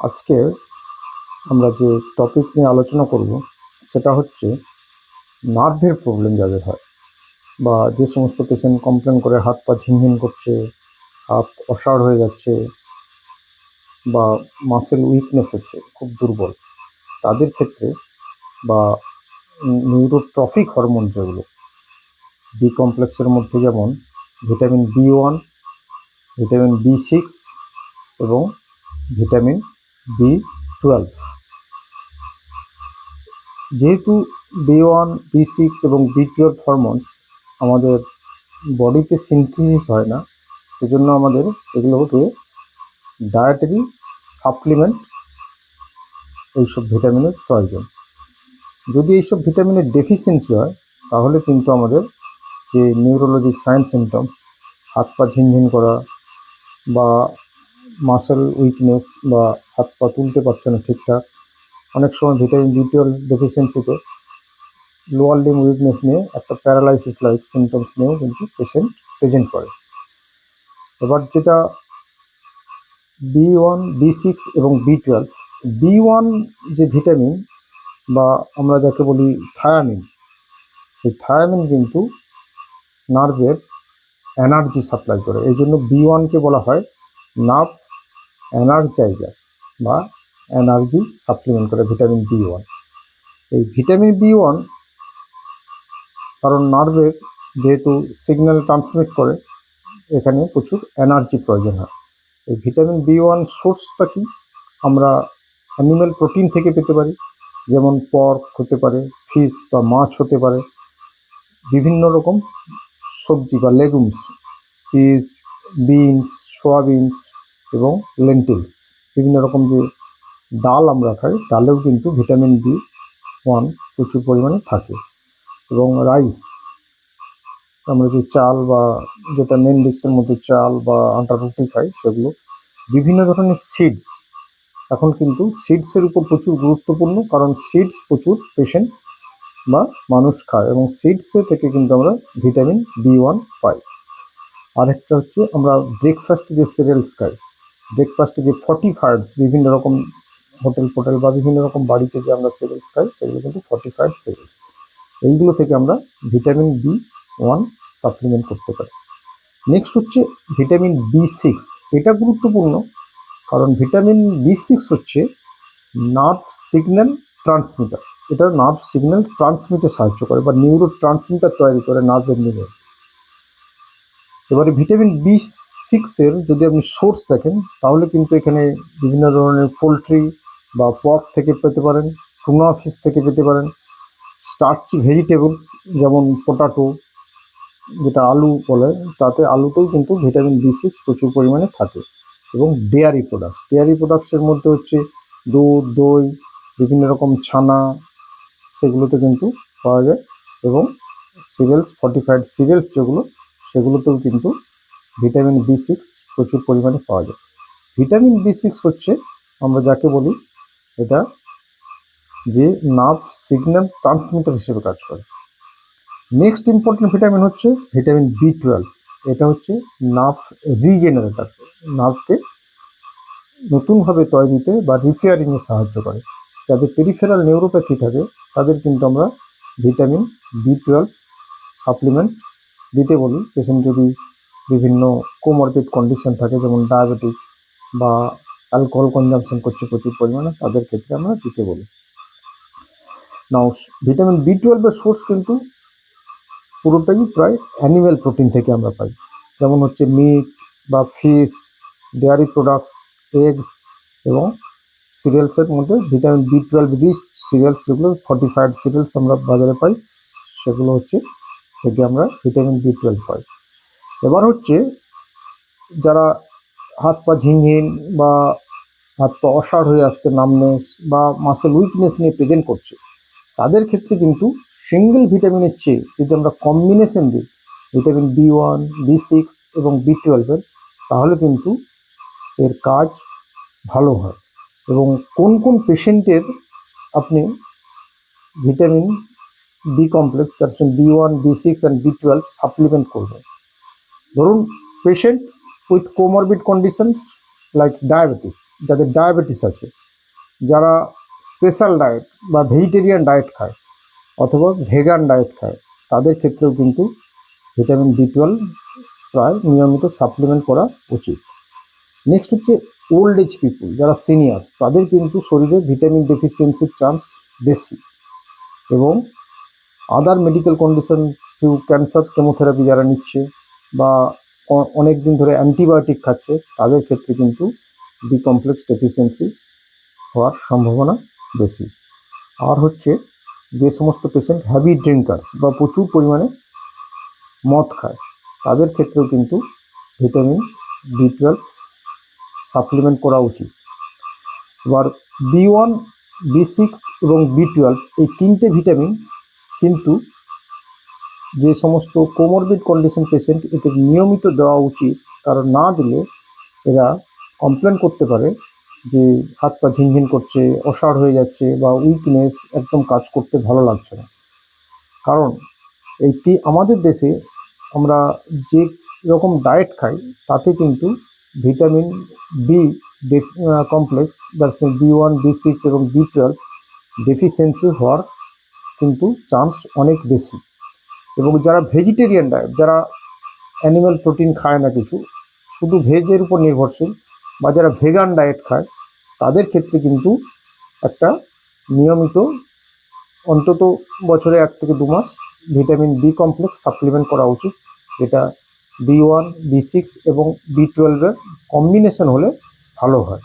আজকে আমরা যে টপিক নিয়ে আলোচনা করব, সেটা হচ্ছে নার্ভের প্রবলেম যাদের হয় বা যে সমস্ত পেশেন্ট কমপ্লেন করে হাত পা ঝিনঝিন করছে, হাত অসাড় হয়ে যাচ্ছে বা মাসেল উইকনেস হচ্ছে, খুব দুর্বল। তাদের ক্ষেত্রে বা নিউরোট্রফিক হরমোন যেগুলো বি কমপ্লেক্সের মধ্যে যেমন vitamin B one vitamin B six এবং ভিটামিন বি টুয়েলভ। যেহেতু বি ওয়ান, বি সিক্স এবং বি টুয়েলভ হরমোনস আমাদের বডিতে সিনথেসিস হয় না, সেজন্য আমাদের এগুলোকে ডায়েটারি সাপ্লিমেন্ট এইসব ভিটামিনের প্রয়োজন। যদি এইসব ভিটামিনের ডেফিসিয়েন্সি হয়, তাহলে কিন্তু আমাদের যে নিউরোলজিক সায়েন্স সিমটমস হাত পা ঝিনঝিন করা বা মাসেল উইকনেস বা হাত পা তুলতে পারছে না ঠিকঠাক। অনেক সময় ভিটামিন বি টুয়েলভ ডেফিসিয়েন্সিতে লোয়ার লিম উইকনেস নিয়ে একটা প্যারালাইসিস লাইক সিমটমস নিয়েও কিন্তু পেশেন্ট প্রেজেন্ট করে। এবার যেটা বি ওয়ান বি সিক্স এবং বি টুয়েলভ বি ওয়ান যে ভিটামিন বা আমরা যাকে বলি থায়ামিন সেই থায়ামিন কিন্তু নার্ভের এনার্জি সাপ্লাই করে। এই জন্য বি ওয়ানকে বলা হয় নার্ভ এনার্জাইজার বা এনার্জি সাপ্লিমেন্ট করে ভিটামিন বি ওয়ান। এই ভিটামিন বি ওয়ান কারণ নার্ভের যেহেতু সিগন্যাল ট্রান্সমিট করে, এখানে প্রচুর এনার্জি প্রয়োজন হয়। এই ভিটামিন বি ওয়ান সোর্সটা কি? আমরা অ্যানিম্যাল প্রোটিন থেকে পেতে পারি, যেমন পর্ক হতে পারে, ফিশ বা মাছ হতে পারে, বিভিন্ন রকম সবজি বা লেগুমস পিস বিনস, সোয়াবিনস এবং লেন্টিলস বিভিন্ন রকম যে ডাল আমরা খাই, ডালেও কিন্তু ভিটামিন বি ওয়ান প্রচুর পরিমাণে থাকে। এবং রাইস আমরা যে চাল বা যেটা মেন ডিক্সের মধ্যে চাল বা আটা রুটি খাই, সেগুলো বিভিন্ন ধরনের সিডস এখন কিন্তু সিডসের উপর প্রচুর গুরুত্বপূর্ণ, কারণ সিডস প্রচুর পেশেন্ট বা মানুষ খায় এবং সিডসে থেকে কিন্তু আমরা ভিটামিন বি ওয়ান পাই। আরেকটা হচ্ছে আমরা ব্রেকফাস্টে যে সিরিয়ালস খাই ব্রেকফাস্টে যে ফর্টিফায়ার্স বিভিন্ন রকম হোটেল ফোটেল বা বিভিন্ন রকম বাড়িতে যে আমরা সিরিয়ালস খাই, সেগুলো কিন্তু ফর্টিফাইড সিরিয়ালস এইগুলো থেকে আমরা ভিটামিন বি ওয়ান সাপ্লিমেন্ট করতে পারি। নেক্সট হচ্ছে ভিটামিন বি সিক্স এটা গুরুত্বপূর্ণ, কারণ ভিটামিন বি সিক্স হচ্ছে নার্ভ সিগন্যাল ট্রান্সমিটার এটা নার্ভ সিগন্যাল ট্রান্সমিটে সাহায্য করে বা নিউরো ট্রান্সমিটার তৈরি করে নার্ভের নিউরো এবারে ভিটামিন বি সিক্সের যদি আপনি সোর্স দেখেন, তাহলে কিন্তু এখানে বিভিন্ন ধরনের পোলট্রি বা পক থেকে পেতে পারেন টুনা ফিশ থেকে পেতে পারেন স্টার্চি ভেজিটেবলস যেমন পোটাটো যেটা আলু বলে, তাতে আলুতেও কিন্তু ভিটামিন বি সিক্স প্রচুর পরিমাণে থাকে। এবং ডেয়ারি প্রোডাক্টস ডেয়ারি প্রোডাক্টসের মধ্যে হচ্ছে দুধ, দই, বিভিন্ন রকম ছানা, সেগুলোতে কিন্তু পাওয়া যায়। এবং সিরিয়ালস ফর্টিফাইড সিরিয়ালস যেগুলো সেগুলোতেও কিন্তু ভিটামিন বি সিক্স প্রচুর পরিমাণে পাওয়া যায়। ভিটামিন বি সিক্স হচ্ছে, আমরা যাকে বলি, এটা যে নার্ভ সিগন্যাল ট্রান্সমিটার হিসেবে কাজ করে। নেক্সট ইম্পর্টেন্ট ভিটামিন হচ্ছে ভিটামিন বি টুয়েলভ এটা হচ্ছে নার্ভ রিজেনারেটার নার্ভকে নতুনভাবে তৈরিতে বা রিপেয়ারিংয়ে সাহায্য করে। যাদের পেরিফেরাল নিউরোপ্যাথি থাকে, তাদের কিন্তু আমরা ভিটামিন বি টুয়েলভ সাপ্লিমেন্ট দিতে বলি পেশেন্ট যদি বিভিন্ন কোমরবিড কন্ডিশন থাকে, যেমন ডায়াবেটিক বা অ্যালকোহল কনজামশন করছে প্রচুর পরিমাণে, তাদের ক্ষেত্রে আমরা দিতে বলি। নাও ভিটামিন বি টুয়েলভের সোর্স কিন্তু পুরোটাই প্রায় অ্যানিম্যাল প্রোটিন থেকে আমরা পাই। যেমন হচ্ছে মিট বা ফিশ ডেয়ারি প্রোডাক্টস এগস এবং সিরিয়ালসের মধ্যে vitamin B twelve rich cereals যেগুলো ফর্টিফাইড সিরিয়ালস আমরা বাজারে পাই, সেগুলো হচ্ছে থেকে আমরা ভিটামিন বি টুয়েলভ পাই। এবার হচ্ছে যারা হাত পা ঝিনঝিন বা হাত পা অসাড় হয়ে আসছে নামনেস বা মাসেল উইকনেস নিয়ে প্রেজেন্ট করছে, তাদের ক্ষেত্রে কিন্তু সিঙ্গেল ভিটামিনের চেয়ে যদি আমরা কম্বিনেশন দিই vitamin B one B six এবং বি টুয়েলভের তাহলে কিন্তু এর কাজ ভালো হয়। এবং কোন কোন পেশেন্টের আপনি vitamin B complex that's mean B one B six and B twelve supplement করবে। ধরুন patient with comorbid conditions like diabetes যাদের ডায়াবেটিস আছে, যারা স্পেশাল ডায়েট বা ভেজিটেরিয়ান ডায়েট খায় অথবা ভেগান ডায়েট খায়, তাদের ক্ষেত্রেও কিন্তু ভিটামিন বি টুয়েলভ প্রায় নিয়মিত সাপ্লিমেন্ট করা উচিত। নেক্সট হচ্ছে ওল্ড এজ পিপুল যারা সিনিয়র্স তাদের কিন্তু শরীরে ভিটামিন ডেফিসিয়েন্সির চান্স বেশি। এবং আদার মেডিকেল কন্ডিশন কেউ ক্যান্সার কেমোথেরাপি যারা নিচ্ছে বা অনেক দিন ধরে অ্যান্টিবায়োটিক খাচ্ছে, তাদের ক্ষেত্রে কিন্তু বি কমপ্লেক্স ডেফিসিয়েন্সি হওয়ার সম্ভাবনা বেশি। আর হচ্ছে যে সমস্ত পেশেন্ট হ্যাভি ড্রিঙ্কার্স বা প্রচুর পরিমাণে মদ খায়, তাদের ক্ষেত্রেও কিন্তু ভিটামিন বি টুয়েলভ সাপ্লিমেন্ট করা উচিত। এবার বি ওয়ান বি সিক্স এবং বি টুয়েলভ এই তিনটে ভিটামিন কিন্তু যে সমস্ত কোমরবিড কন্ডিশন পেশেন্ট এতে নিয়মিত দেওয়া উচিত কারণ না দিলে এরা কমপ্লেন করতে পারে যে হাত পা ঝিনঝিন করছে অসাড় হয়ে যাচ্ছে বা উইকনেস একদম কাজ করতে ভালো লাগছে না। কারণ এই আমাদের দেশে আমরা যে রকম ডায়েট খাই তাতে কিন্তু vitamin B complex that's mean B one B six এবং বি টুয়েলভ ডেফিসিয়েন্সি হওয়ার কিন্তু চান্স অনেক বেশি। এবং যারা ভেজিটেরিয়ান ডায়েট যারা অ্যানিম্যাল প্রোটিন খায় না কিছু, শুধু ভেজের উপর নির্ভরশীল বা যারা ভেগান ডায়েট খায়, তাদের ক্ষেত্রে কিন্তু একটা নিয়মিত, অন্তত বছরে এক থেকে দু মাস ভিটামিন বি কমপ্লেক্স সাপ্লিমেন্ট করা উচিত। যেটা বি ওয়ান বি সিক্স এবং বি টুয়েলভের কম্বিনেশন হলে ভালো হয়।